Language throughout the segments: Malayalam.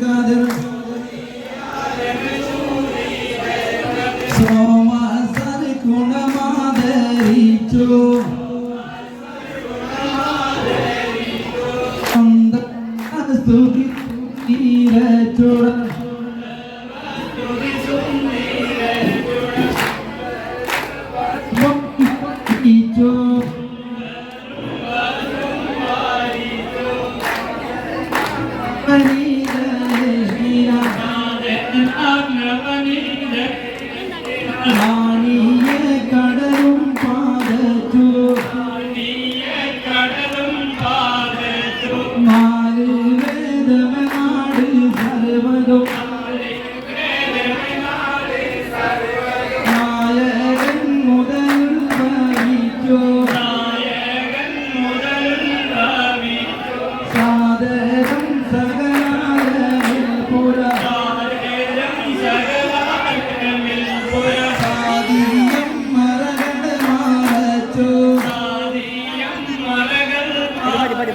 കാതൽ. സോമ സൽഗുണമാദരിച്ചു സ്തുതി തീരച്ചുടൻ Thank you.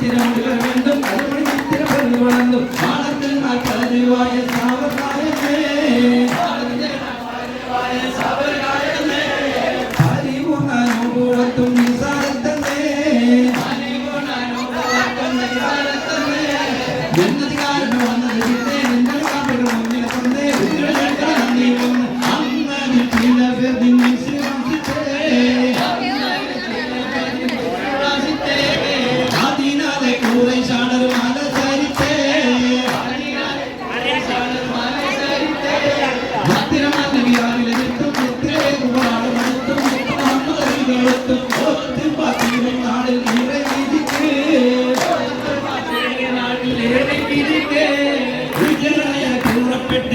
Selamlar.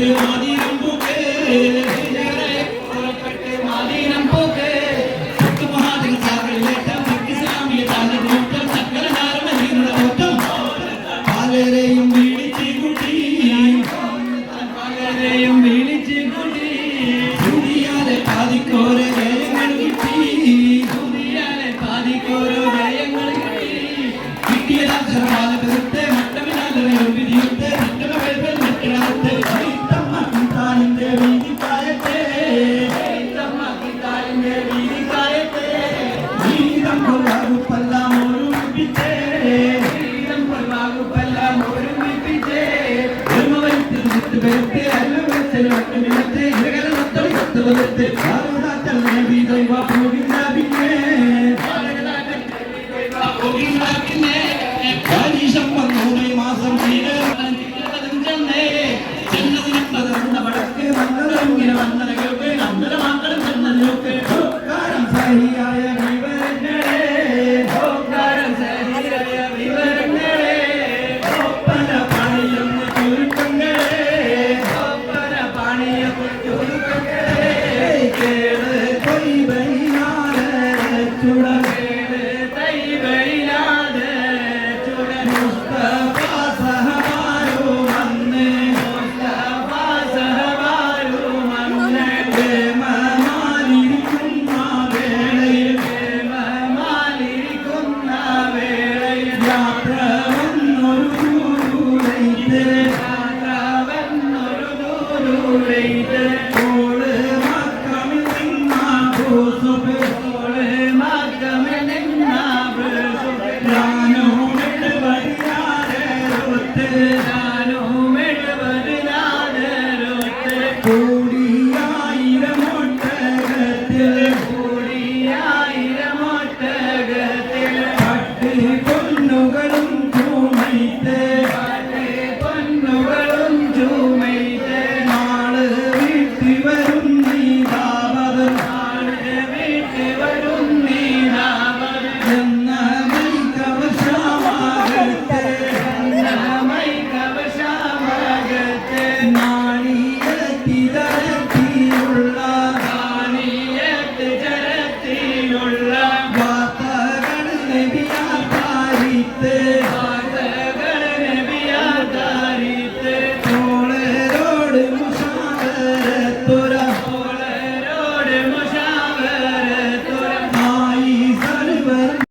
Bitte, Madi. ಮಿನತೆ ಹಿರಗಲ ಮತ್ತಳು ಸತ್ತಲದತ್ತೆ Bharat ತನ್ನ ಬೀದೈವ ಭೂಮಿ കൂടവേ